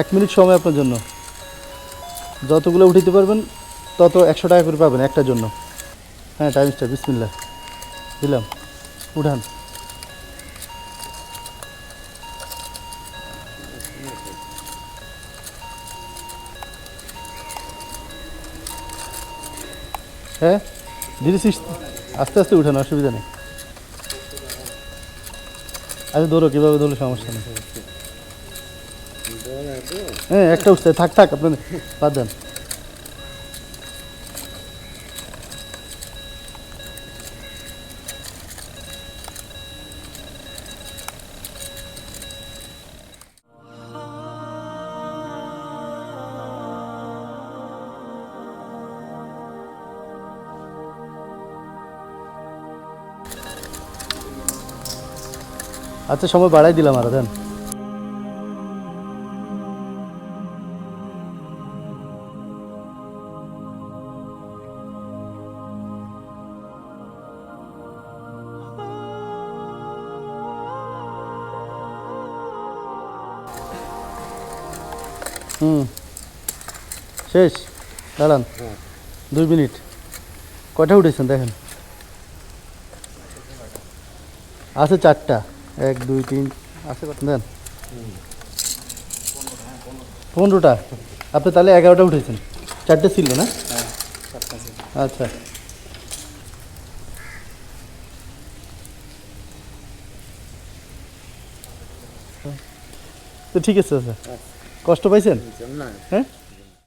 এক মিনিট সময় আপনার জন্য। যতগুলো উঠাইতে পারবেন, তত একশো টাকা করে পাবেন একটার জন্য। হ্যাঁ টাইম স্টার বিসমিল্লা দিলাম। উঠান। হ্যাঁ ধীরে আস্তে আস্তে উঠান, অসুবিধা নেই। আচ্ছা ধরো, কীভাবে ধরলে সমস্যা নেই। হ্যাঁ একটা উঠছে থাক থাক আপনার বাদ দেন। আচ্ছা সময় বাড়াই দিলাম আর দেন। হুম। শেষ দাঁড়ান। দুই মিনিট। কটা উঠেছেন দেখেন। আছে চারটা। এক দুই তিন আছে কত? দেন। পনেরোটা। আপনি তাহলে এগারোটা উঠেছেন। চারটে ছিল না? আচ্ছা। তো ঠিক আছে কষ্ট পাইছেন? না। হ্যাঁ?